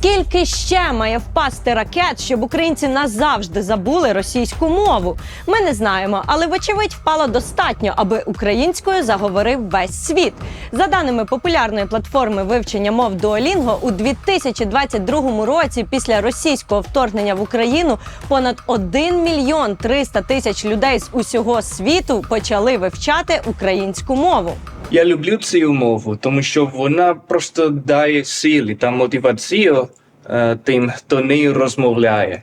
Скільки ще має впасти ракет, щоб українці назавжди забули російську мову? Ми не знаємо, але вочевидь впало достатньо, аби українською заговорив весь світ. За даними популярної платформи вивчення мов Duolingo, у 2022 році після російського вторгнення в Україну понад 1 мільйон 300 тисяч людей з усього світу почали вивчати українську мову. Я люблю цю мову, тому що вона просто дає сили та мотивацію е, тим, хто нею розмовляє.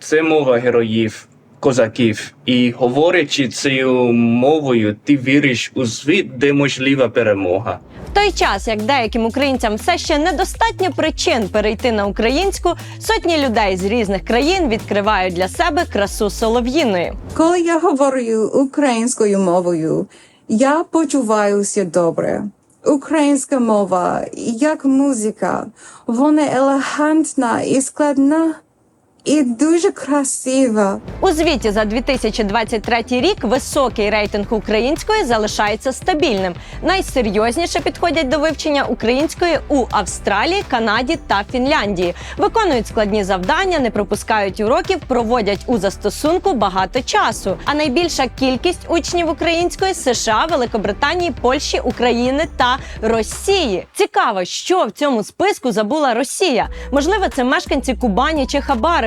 Це мова героїв, козаків. І говорячи цією мовою, ти віриш у світ, де можлива перемога. В той час, як деяким українцям все ще недостатньо причин перейти на українську, сотні людей з різних країн відкривають для себе красу солов'їної. Коли я говорю українською мовою, я почуваюся добре. Українська мова, як музика, вона елегантна і складна, і дуже красива. У звіті за 2023 рік високий рейтинг української залишається стабільним. Найсерйозніше підходять до вивчення української у Австралії, Канаді та Фінляндії. Виконують складні завдання, не пропускають уроків, проводять у застосунку багато часу. А найбільша кількість учнів української США, Великобританії, Польщі, України та Росії. Цікаво, що в цьому списку забула Росія. Можливо, це мешканці Кубані чи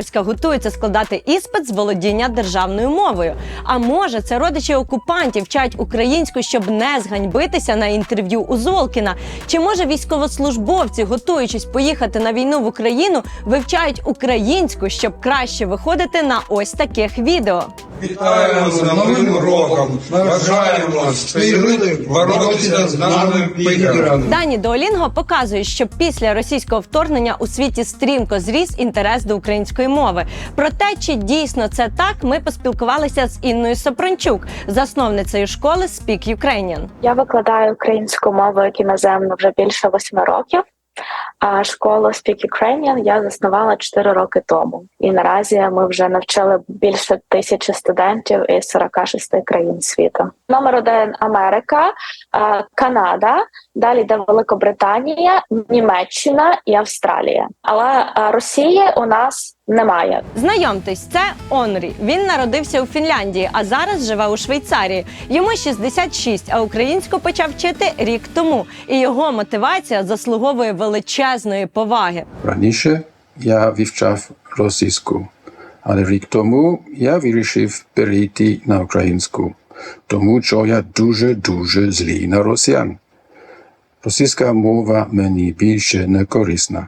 Хабаровська готуються складати іспит з володіння державною мовою. А може, це родичі окупантів вчать українську, щоб не зганьбитися на інтерв'ю у Золкіна. Чи може військовослужбовці, готуючись поїхати на війну в Україну, вивчають українську, щоб краще виходити на ось таких відео? Вітаємо з новим роком. Бажаємо спільнити боротися з нами пикерами. Дані Duolingo показують, що після російського вторгнення у світі стрімко зріс інтерес до української мови. Про те, чи дійсно це так, ми поспілкувалися з Інною Сопрончук, засновницею школи Speak Ukrainian. Я викладаю українську мову як іноземну вже більше восьми років. Школу Speak Ukrainian я заснувала 4 роки тому. І наразі ми вже навчили більше тисячі студентів із 46 країн світу. Номер один Америка, Канада, далі йде Великобританія, Німеччина і Австралія. Але Росії у нас немає. Знайомтесь, це Онрі. Він народився у Фінляндії, а зараз живе у Швейцарії. Йому 66, а українську почав вчити рік тому. І його мотивація заслуговує величезної поваги. Раніше я вивчав російську, але рік тому я вирішив перейти на українську, тому що я дуже дуже злий на росіян. Російська мова мені більше не корисна.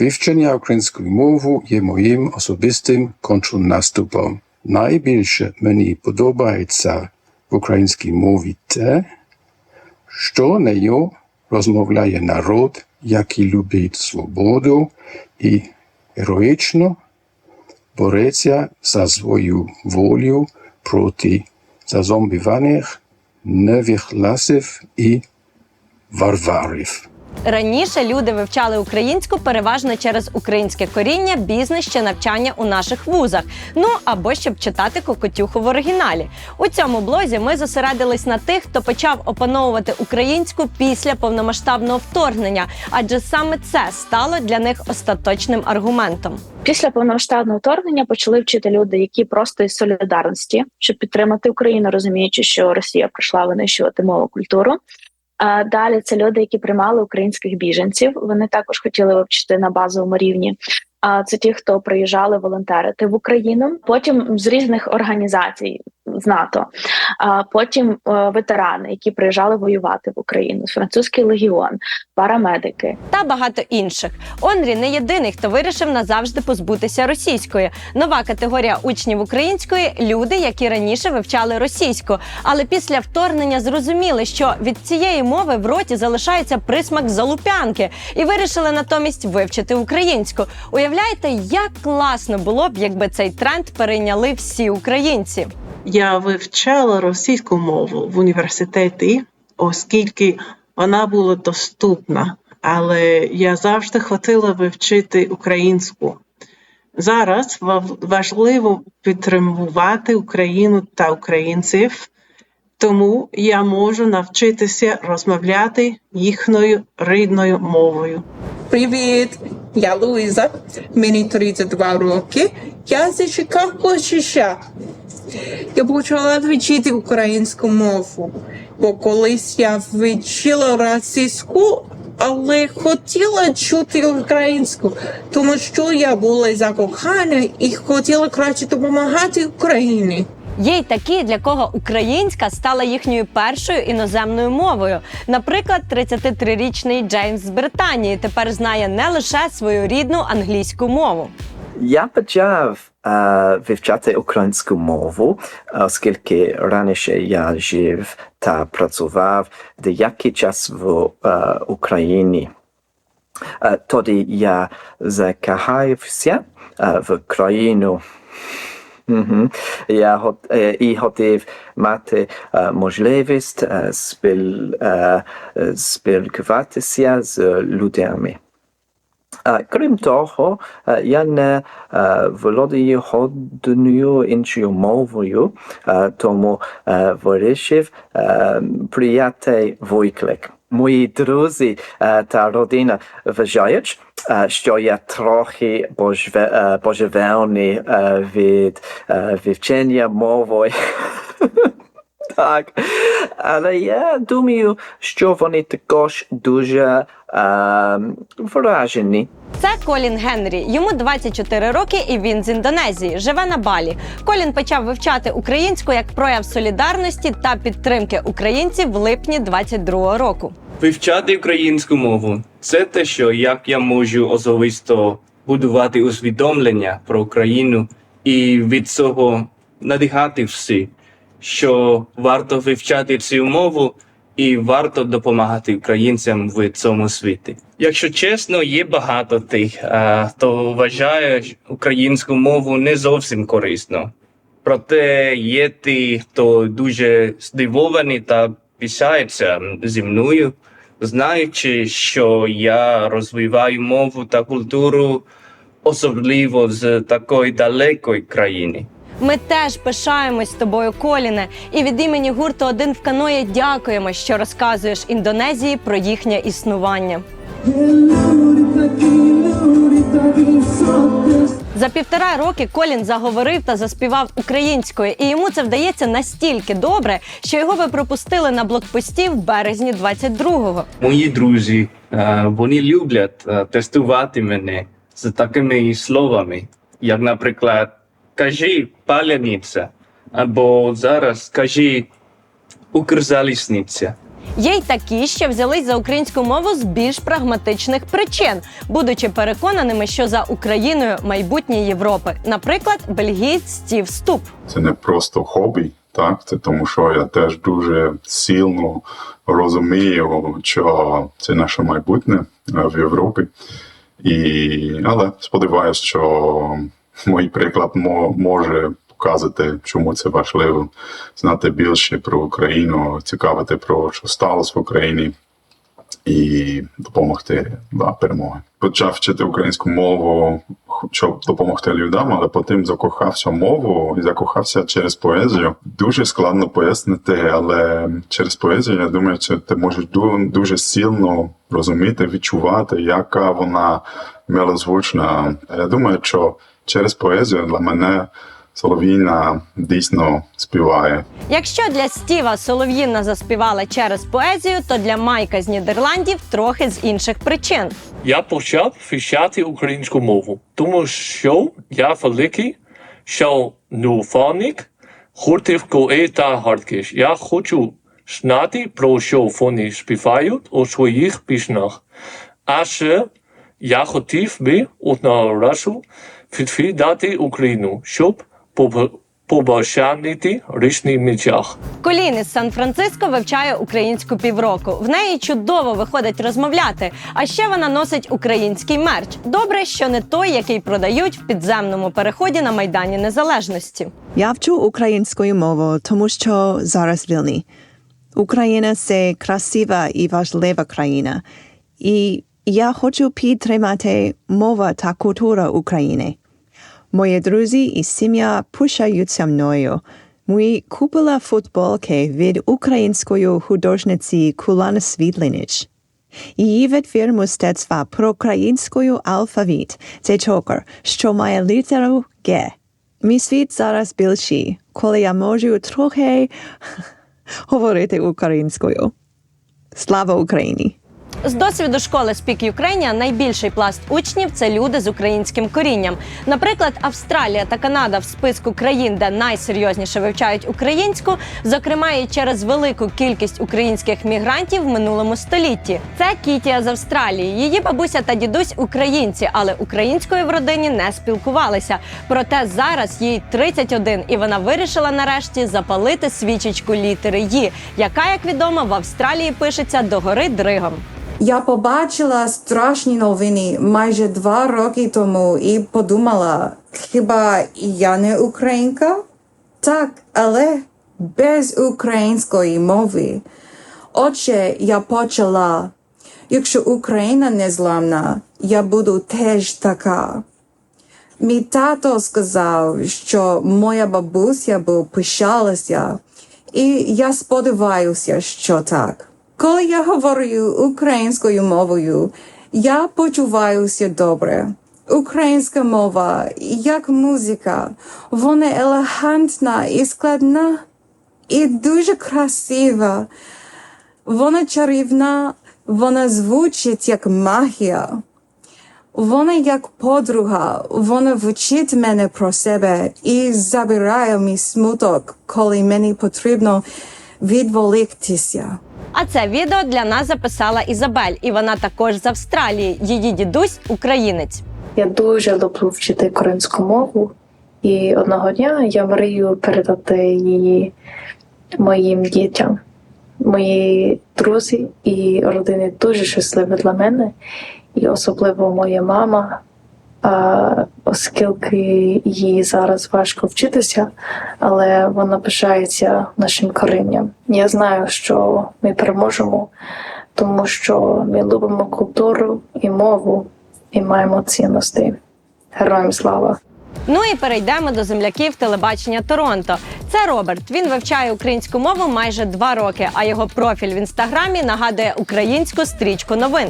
Вивчення української мови є моїм особистим контрнаступом. Найбільше мені подобається в українській мові те, що нею розмовляє народ, який любить свободу і героїчно бореться за свою волю проти зазомбіваних невігласів і варварів. Раніше люди вивчали українську переважно через українське коріння, бізнес чи навчання у наших вузах. Ну або щоб читати кокотюху в оригіналі. У цьому блозі ми зосередились на тих, хто почав опановувати українську після повномасштабного вторгнення, адже саме це стало для них остаточним аргументом. Після повномасштабного вторгнення почали вчити люди, які просто із солідарності, щоб підтримати Україну, розуміючи, що Росія прийшла винищувати мову культуру. Далі це люди, які приймали українських біженців. Вони також хотіли вивчити на базовому рівні. А це ті, хто приїжджали волонтерити в Україну. Потім з різних організацій з НАТО. А потім е, ветерани, які приїжджали воювати в Україну, французький легіон, парамедики. та багато інших. Онрі не єдиний, хто вирішив назавжди позбутися російської. Нова категорія учнів української люди, які раніше вивчали російську, але після вторгнення зрозуміли, що від цієї мови в роті залишається присмак залупянки, і вирішили натомість вивчити українську. Уявляєте, як класно було б, якби цей тренд перейняли всі українці. Я вивчала російську мову в університеті, оскільки вона була доступна, але я завжди хотіла вивчити українську. Зараз важливо підтримувати Україну та українців, тому я можу навчитися розмовляти їхньою рідною мовою. Привіт! Я Луїза, мені 32 роки. Я зачекав ще. Я почала вчити українську мову, бо колись я вчила російську, але хотіла чути українську, тому що я була закохана і хотіла краще допомагати Україні. Є й такі, для кого українська стала їхньою першою іноземною мовою. Наприклад, 33-річний Джеймс з Британії тепер знає не лише свою рідну англійську мову. Я почав вивчати українську мову, оскільки раніше я жив та працював деякий час в Україні. Тоді я закохався е, в країну. Я і хотів мати можливість спіл, спілкуватися з людьми. Крім того, е, я не е, володію жодною іншою мовою, е, тому вирішив прияти виклик. Мої друзі та родина вважають, що я трохи божеве- божевільний е, від вивчення мови. Так, але я думаю, що вони також дуже е, вражені. Це Колін Генрі. Йому 24 роки, і він з Індонезії. Живе на Балі. Колін почав вивчати українську як прояв солідарності та підтримки українців в липні 22-го року. Вивчати українську мову це те, що як я можу особисто будувати усвідомлення про Україну і від цього надихати всі, що варто вивчати цю мову і варто допомагати українцям в цьому світі. Якщо чесно, є багато тих, хто вважає українську мову не зовсім корисно. Проте є ті, хто дуже здивовані та пишаються зі мною, знаючи, що я розвиваю мову та культуру, особливо з такої далекої країни. Ми теж пишаємось тобою, Коліне, і від імені гурту Один в каної дякуємо, що розказуєш Індонезії про їхнє існування. За півтора роки Колін заговорив та заспівав українською, і йому це вдається настільки добре, що його ви пропустили на блокпості в березні 22-го. Мої друзі, е, вони люблять е, тестувати мене з такими словами, як, наприклад, кажи паляниця, або зараз кажи Укрзалізниця. Є й такі, що взялись за українську мову з більш прагматичних причин, будучи переконаними, що за Україною майбутнє Європи, наприклад, бельгієць Стів Ступ. це не просто хобі, так це тому, що я теж дуже сильно розумію, що це наше майбутнє е, в Європі. І, але сподіваюся, що мій приклад може показати, чому це важливо знати більше про Україну, цікавити про що сталося в Україні і допомогти да, перемоги. Почав вчити українську мову, щоб допомогти людям, але потім закохався мову і закохався через поезію. Дуже складно пояснити, але через поезію я думаю, що ти можеш дуже сильно розуміти, відчувати, яка вона милозвучна. Я думаю, що через поезію для мене Солов'їна дійсно співає. Якщо для Стіва Солов'їна заспівала через поезію, то для Майка з Нідерландів трохи з інших причин. Я почав вивчати українську мову, тому що я великий шанувальник гуртів Коe та Хардкіш. Я хочу знати, про що вони співають у своїх піснях. А ще я хотів би одного разу відвідати Україну, щоб поб- побачити різні мечах. Колін із Сан-Франциско вивчає українську півроку. В неї чудово виходить розмовляти. А ще вона носить український мерч. Добре, що не той, який продають в підземному переході на майдані Незалежності. Я вчу українською мовою, тому що зараз вільні. Україна це красива і важлива країна. І я хочу підтримати мова та культура України. Мої друзі і сім'я пишаються мною. Ми купили футболки від української художниці Кулана Світлинич. Її відвір мистецтва про українською алфавіт це чокер, що має літеру Г. Мій світ зараз більший, коли я можу трохи говорити українською. Слава Україні! З досвіду школи Speak Ukrainian найбільший пласт учнів це люди з українським корінням. Наприклад, Австралія та Канада в списку країн, де найсерйозніше вивчають українську, зокрема і через велику кількість українських мігрантів в минулому столітті. Це Кітія з Австралії. Її бабуся та дідусь українці, але українською в родині не спілкувалися. Проте зараз їй 31, і вона вирішила нарешті запалити свічечку літери «Ї», яка, як відомо, в Австралії пишеться догори дригом. Я побачила страшні новини майже два роки тому і подумала, хіба я не українка? Так, але без української мови. Отже, я почала. Якщо Україна не зламна, я буду теж така. Мій тато сказав, що моя бабуся б пишалася, і я сподіваюся, що так. Коли я говорю українською мовою, я почуваюся добре. Українська мова, як музика, вона елегантна і складна, і дуже красива. Вона чарівна, вона звучить як магія. Вона як подруга, вона вчить мене про себе і забирає мій смуток, коли мені потрібно відволіктися. А це відео для нас записала Ізабель, і вона також з Австралії. Її дідусь українець. Я дуже люблю вчити українську мову, і одного дня я мрію передати її моїм дітям. Мої друзі і родини дуже щасливі для мене, і особливо моя мама, оскільки їй зараз важко вчитися, але вона пишається нашим корінням. Я знаю, що ми переможемо, тому що ми любимо культуру і мову і маємо цінності. Героям слава! Ну і перейдемо до земляків телебачення Торонто. Це Роберт. Він вивчає українську мову майже два роки, а його профіль в інстаграмі нагадує українську стрічку новин.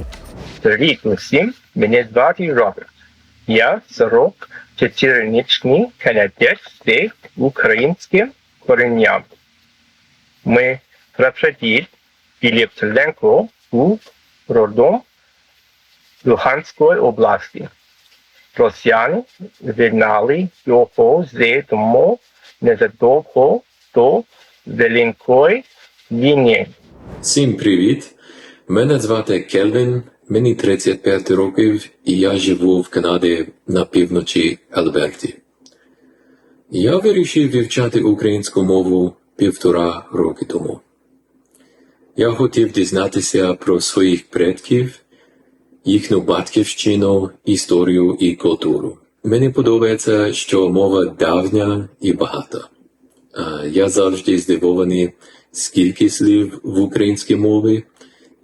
Привіт усім, мене звати Роберт. Я 44-річний канадець з українським коренням. Ми прапрадід Філіп Селенко був родом Луганської області. Росіяни вигнали його з дому незадовго до Великої війни. Всім привіт! Мене звати Кельвін, мені 35 років і я живу в Канаді на півночі Альберті. Я вирішив вивчати українську мову півтора роки тому. Я хотів дізнатися про своїх предків, їхню батьківщину, історію і культуру. Мені подобається, що мова давня і багата. Я завжди здивований, скільки слів в українській мові,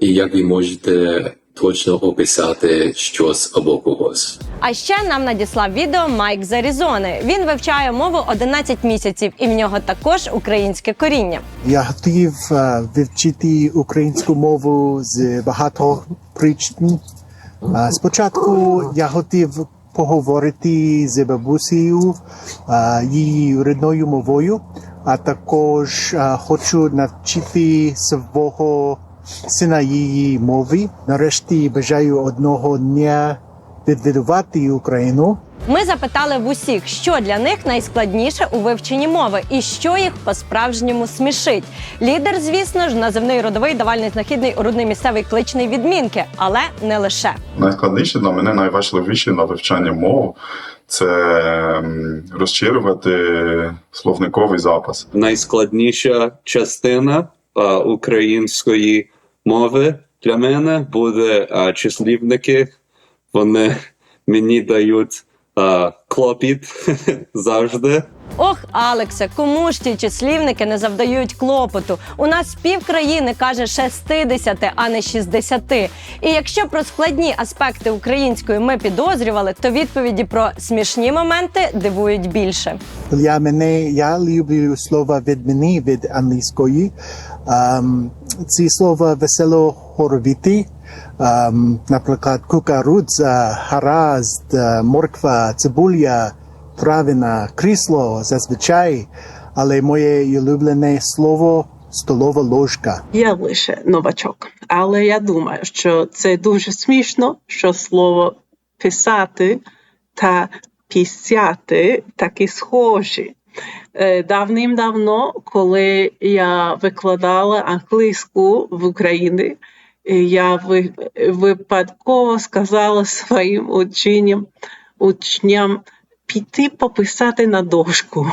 і як ви можете точно описати щось або когось. А ще нам надіслав відео Майк з Аризони. Він вивчає мову 11 місяців, і в нього також українське коріння. Я хотів е, вивчити українську мову з багато причин. Е, Спочатку я хотів поговорити з бабусею е, її рідною мовою, а також е, хочу навчити свого сина її мови. Нарешті бажаю одного дня відвідувати Україну. Ми запитали в усіх, що для них найскладніше у вивченні мови і що їх по-справжньому смішить. Лідер, звісно ж, називний родовий давальний знахідний орудний місцевий кличний відмінки, але не лише. Найскладніше для мене найважливіше на вивчання мов це розширювати словниковий запас. найскладніша частина української мови для мене буде а, числівники. Вони мені дають а, клопіт завжди. Ох, Алексе, кому ж ті числівники не завдають клопоту? У нас пів країни каже 60, а не 60. І якщо про складні аспекти української ми підозрювали, то відповіді про смішні моменти дивують більше. Для мене я люблю слова відміни від англійської. Ем, ці слова весело хоровіти, ем, наприклад, кукурудза, гаразд, е, морква, цибуля, травина, крісло зазвичай, але моє улюблене слово столова ложка. Я лише новачок, але я думаю, що це дуже смішно, що слово писати та пісяти такі схожі. Е, Давним-давно, коли я викладала англійську в Україні, е, я випадково сказала своїм учням, учням піти пописати на дошку.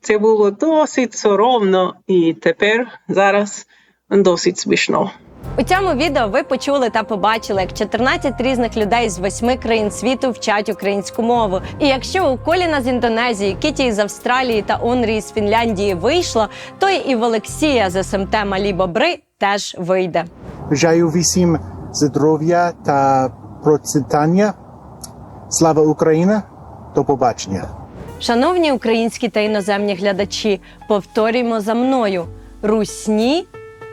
Це було досить соромно, і тепер зараз досить смішно. У цьому відео ви почули та побачили, як 14 різних людей з восьми країн світу вчать українську мову. І якщо у Коліна з Індонезії, Кіті з Австралії та Онрі з Фінляндії вийшло, то і в Олексія з СМТ Малі Бобри теж вийде. Бажаю всім здоров'я та процвітання. Слава Україна! До побачення! Шановні українські та іноземні глядачі, повторюємо за мною: русні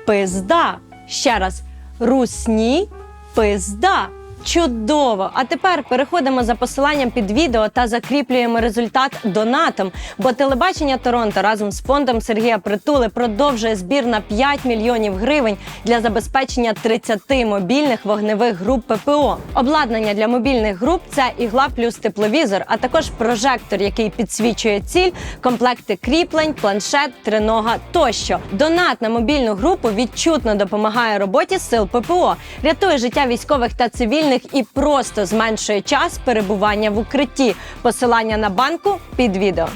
пизда. Ще раз, русні пизда. Чудово! А тепер переходимо за посиланням під відео та закріплюємо результат донатом. Бо телебачення Торонто разом з фондом Сергія Притули продовжує збір на 5 мільйонів гривень для забезпечення 30 мобільних вогневих груп ППО. Обладнання для мобільних груп це ігла плюс тепловізор, а також прожектор, який підсвічує ціль, комплекти кріплень, планшет, тринога тощо. Донат на мобільну групу відчутно допомагає роботі сил ППО, рятує життя військових та цивільних і просто зменшує час перебування в укритті. Посилання на банку під відео.